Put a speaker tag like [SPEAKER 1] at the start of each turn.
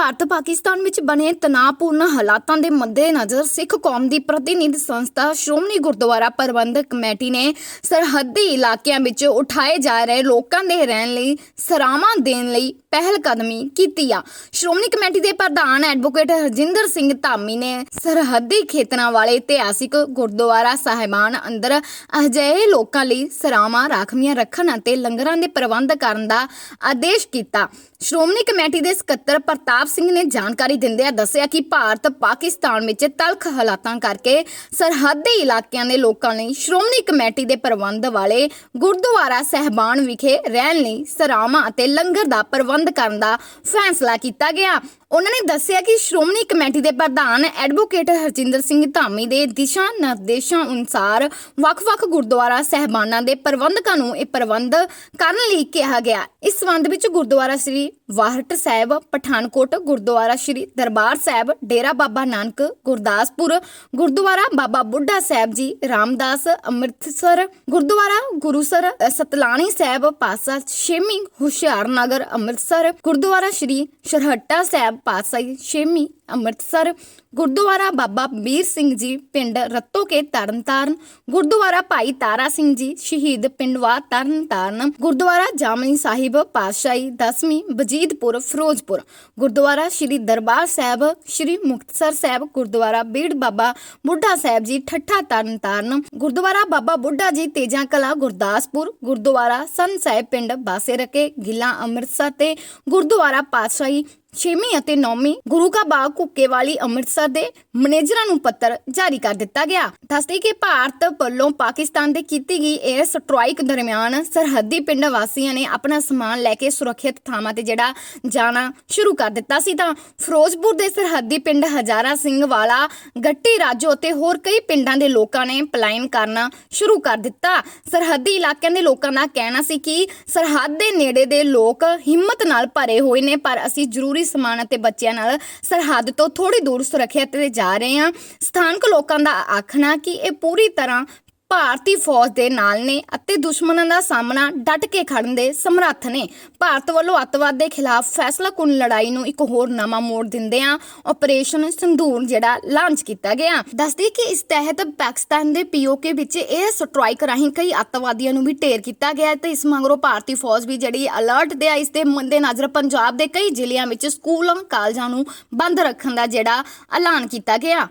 [SPEAKER 1] ਭਾਰਤ ਪਾਕਿਸਤਾਨ ਵਿੱਚ ਬਣੇ ਤਣਾਅਪੂਰਨ ਹਾਲਾਤਾਂ ਦੇ ਮੱਦੇਨਜ਼ਰ ਸਿੱਖ ਕੌਮ ਦੀ ਪ੍ਰਤੀਨਿਧ ਸੰਸਥਾ ਸ਼੍ਰੋਮਣੀ ਗੁਰਦੁਆਰਾ ਪ੍ਰਬੰਧਕ ਕਮੇਟੀ ਨੇ ਸਰਹੱਦੀ ਇਲਾਕਿਆਂ ਵਿੱਚ ਉਠਾਏ ਜਾ ਰਹੇ ਲੋਕਾਂ ਦੇ ਰਹਿਣ ਲਈ ਸਰਾਵਾਂ ਦੇਣ ਲਈ ਪਹਿਲ ਕਦਮੀ ਕੀਤੀ ਆ। ਸ਼੍ਰੋਮਣੀ ਕਮੇਟੀ ਦੇ ਪ੍ਰਧਾਨ ਐਡਵੋਕੇਟ ਹਰਜਿੰਦਰ ਸਿੰਘ ਧਾਮੀ ਨੇ ਸਰਹੱਦੀ ਖੇਤਰਾਂ ਵਾਲੇ ਇਤਿਹਾਸਿਕ ਗੁਰਦੁਆਰਾ ਸਾਹਿਬਾਨ ਅੰਦਰ ਅਜਿਹੇ ਲੋਕਾਂ ਲਈ ਸਰਾਵਾਂ, ਰਾਖਵੀਆਂ ਰੱਖਣ ਅਤੇ ਲੰਗਰਾਂ ਦੇ ਪ੍ਰਬੰਧ ਕਰਨ ਦਾ ਆਦੇਸ਼ ਕੀਤਾ। ਸ਼੍ਰੋਮਣੀ ਕਮੇਟੀ ਦੇ ਸਕੱਤਰ ਪ੍ਰਤਾਪ ਸਿੰਘ ਨੇ ਜਾਣਕਾਰੀ ਦਿੰਦਿਆਂ ਦੱਸਿਆ ਕਿ ਭਾਰਤ ਪਾਕਿਸਤਾਨ ਵਿੱਚ ਤਲਖ ਹਾਲਾਤਾਂ ਕਰਕੇ ਸਰਹੱਦੀ ਇਲਾਕਿਆਂ ਦੇ ਲੋਕਾਂ ਲਈ ਸ਼੍ਰੋਮਣੀ ਕਮੇਟੀ ਦੇ ਪ੍ਰਬੰਧ ਵਾਲੇ ਗੁਰਦੁਆਰਾ ਸਹਿਬਾਨ ਵਿਖੇ ਰਹਿਣ ਲਈ ਸਰਾਵਾਂ ਅਤੇ ਲੰਗਰ ਦਾ ਪ੍ਰਬੰਧ ਕਰਨ ਦਾ ਫੈਸਲਾ ਕੀਤਾ ਗਿਆ। ਉਹਨਾਂ ਨੇ ਦੱਸਿਆ ਕਿ ਸ਼੍ਰੋਮਣੀ ਕਮੇਟੀ ਦੇ ਪ੍ਰਧਾਨ ਐਡਵੋਕੇਟ ਹਰਜਿੰਦਰ ਸਿੰਘ ਧਾਮੀ ਦੇ ਦਿਸ਼ਾ ਨਿਰਦੇਸ਼ਾਂ ਅਨੁਸਾਰ ਵੱਖ-ਵੱਖ ਗੁਰਦੁਆਰਾ ਸਹਿਬਾਨਾਂ ਦੇ ਪ੍ਰਬੰਧਕਾਂ ਨੂੰ ਇਹ ਪ੍ਰਬੰਧ ਕਰਨ ਲਈ ਕਿਹਾ ਗਿਆ। ਇਸ ਸੰਬੰਧ ਵਿੱਚ ਗੁਰਦੁਆਰਾ ਸ੍ਰੀ ਵਾਹਟ ਸਾਹਿਬ, ਪਠਾਨਕੋਟ ਗੁਰਦੁਆਰਾ ਸ੍ਰੀ ਦਰਬਾਰ ਸਾਹਿਬ, ਡੇਰਾ ਬਾਬਾ ਨਾਨਕ ਗੁਰਦਾਸਪੁਰ, ਗੁਰਦੁਆਰਾ ਬਾਬਾ ਬੁੱਢਾ ਸਾਹਿਬ ਜੀ, ਰਾਮਦਾਸ ਅੰਮ੍ਰਿਤਸਰ, ਗੁਰਦੁਆਰਾ ਗੁਰੂਸਰ ਸਤਲਾਣੀ ਸਾਹਿਬ, ਪਾਸਾ ਛੇਵੀਂ ਹੁਸ਼ਿਆਰਨਗਰ ਅੰਮ੍ਰਿਤਸਰ ਗੁਰਦੁਆਰਾ ਸ੍ਰੀ ਸ਼ਰਹੱਟਾ ਸਾਹਿਬ, ਪਾਤਸ਼ਾਹੀ ਛੇਵੀਂ ਅੰਮ੍ਰਿਤਸਰ, ਗੁਰਦੁਆਰਾ ਬਾਬਾ ਬੀਰ ਸਿੰਘ ਜੀ, ਪਿੰਡ ਰੱਤੋਕੇ ਤਰਨਤਾਰਨ, ਗੁਰਦੁਆਰਾ ਭਾਈ ਤਾਰਾ ਸਿੰਘ ਜੀ, ਸ਼ਹੀਦ ਪਿੰਡਵਾ ਤਰਨਤਾਰਨ, ਗੁਰਦੁਆਰਾ ਜਾਮਨੀ ਸਾਹਿਬ, ਪਾਤਸ਼ਾਹੀ ਦਸਵੀਂ ਵਜੀਦਪੁਰ, ਫਿਰੋਜ਼ਪੁਰ, ਗੁਰਦੁਆਰਾ ਸ਼੍ਰੀ ਦਰਬਾਰ ਸਾਹਿਬ, ਸ਼੍ਰੀ ਮੁਕਤਸਰ ਸਾਹਿਬ, ਗੁਰਦੁਆਰਾ ਬੀੜ ਬਾਬਾ ਬੁੱਢਾ ਸਾਹਿਬ ਜੀ, ਠੱਠਾ ਤਰਨਤਾਰਨ, ਗੁਰਦੁਆਰਾ ਬਾਬਾ ਬੁੱਢਾ ਜੀ ਤੇਜਾ ਕਲਾ ਗੁਰਦਾਸਪੁਰ, ਗੁਰਦੁਆਰਾ ਸੰਤ ਸਾਹਿਬ ਪਿੰਡ, ਬਾਸੇ ਰਕੇ, ਗਿੱਲਾ ਅੰਮ੍ਰਿਤਸਰ ਤੇ ਗੁਰਦੁਆਰਾ ਪਾਤਸ਼ਾਹੀ ਛੇਵੀਂ ਅਤੇ ਨੌਵੀਂ ਗੁਰੂ ਕਾ ਬਾਗ ਕੁੱਕੇਵਾਲੀ ਅੰਮ੍ਰਿਤਸਰ ਦੇ ਮੈਨੇਜਰਾਂ ਨੂੰ ਪੱਤਰ ਜਾਰੀ ਕਰ ਦਿੱਤਾ ਗਿਆ। ਦੱਸਦੇ ਕਿ ਭਾਰਤ ਵੱਲੋਂ ਪਾਕਿਸਤਾਨ ਦੇ ਕੀਤੀ ਗਈ 에ਅਰ ਸਟ੍ਰਾਈਕ ਦਰਮਿਆਨ ਸਰਹੱਦੀ ਪਿੰਡ ਵਾਸੀਆਂ ਨੇ ਆਪਣਾ ਸਮਾਨ ਲੈ ਕੇ ਸੁਰੱਖਿਅਤ ਥਾਵਾਂ ਤੇ ਜਿਹੜਾ ਜਾਣਾ ਸ਼ੁਰੂ ਕਰ ਦਿੱਤਾ ਸੀ ਤਾਂ ਫਿਰੋਜ਼ਪੁਰ ਦੇ ਸਰਹੱਦੀ ਪਿੰਡ ਹਜ਼ਾਰਾ ਸਿੰਘ ਵਾਲਾ, ਗੱਟੀ ਰਾਜੋ ਅਤੇ ਹੋਰ ਕਈ ਪਿੰਡਾਂ ਦੇ ਲੋਕਾਂ ਨੇ ਪਲਾਇਨ ਕਰਨਾ ਸ਼ੁਰੂ ਕਰ ਦਿੱਤਾ। ਸਰਹੱਦੀ ਇਲਾਕਿਆਂ ਦੇ ਲੋਕਾਂ ਦਾ ਕਹਿਣਾ ਸੀ ਕਿ ਸਰਹੱਦ ਦੇ ਨੇੜੇ ਦੇ ਲੋਕ ਹਿੰਮਤ ਨਾਲ ਭਰੇ ਹੋਏ ਨੇ, ਪਰ ਅਸੀਂ ਜ਼ਰੂਰੀ ਸਮਾਨ ਅਤੇ ਬੱਚਿਆਂ ਨਾਲ ਸਰਹੱਦ ਤੋਂ ਥੋੜੀ ਦੂਰ ਸੁਰੱਖਿਅਤ ਤੇ ਜਾ ਰਹੇ ਹਾਂ। ਸਥਾਨਕ ਲੋਕਾਂ ਦਾ ਆਖਣਾ ਕਿ ਇਹ ਪੂਰੀ ਤਰ੍ਹਾਂ ਭਾਰਤੀ ਫੌਜ ਦੇ ਨਾਲ ਨੇ ਅਤੇ ਦੁਸ਼ਮਣਾਂ ਦਾ ਸਾਹਮਣਾ ਡਟ ਕੇ ਖੜਨ ਦੇ ਸਮਰੱਥ ਨੇ। ਭਾਰਤ ਵੱਲੋਂ ਅੱਤਵਾਦ ਦੇ ਖਿਲਾਫ ਫੈਸਲਾਕੁਨ ਲੜਾਈ ਨੂੰ ਇੱਕ ਹੋਰ ਨਵਾਂ ਮੋੜ ਦਿੰਦਿਆਂ ਆਪਰੇਸ਼ਨ ਸੰਧੂਰ ਜਿਹੜਾ ਲਾਂਚ ਕੀਤਾ ਗਿਆ। ਦੱਸਦੇ ਕਿ ਇਸ ਤਹਿਤ ਪਾਕਿਸਤਾਨ ਦੇ ਪੀਓਕੇ ਵਿੱਚ ਇਹ ਸਟ੍ਰਾਈਕ ਰਾਹੀਂ ਕਈ ਅੱਤਵਾਦੀਆਂ ਨੂੰ ਵੀ ਢੇਰ ਕੀਤਾ ਗਿਆ ਤੇ ਇਸ ਮਗਰੋਂ ਭਾਰਤੀ ਫੌਜ ਵੀ ਜਿਹੜੀ ਅਲਰਟ ਦੇ ਆ ਇਸ ਦੇ ਮੱਦੇ ਨਜ਼ਰ ਪੰਜਾਬ ਦੇ ਕਈ ਜ਼ਿਲ੍ਹਿਆਂ ਵਿੱਚ ਸਕੂਲਾਂ, ਕਾਲਜਾਂ ਨੂੰ ਬੰਦ ਰੱਖਣ ਦਾ ਜਿਹੜਾ ਐਲਾਨ ਕੀਤਾ ਗਿਆ।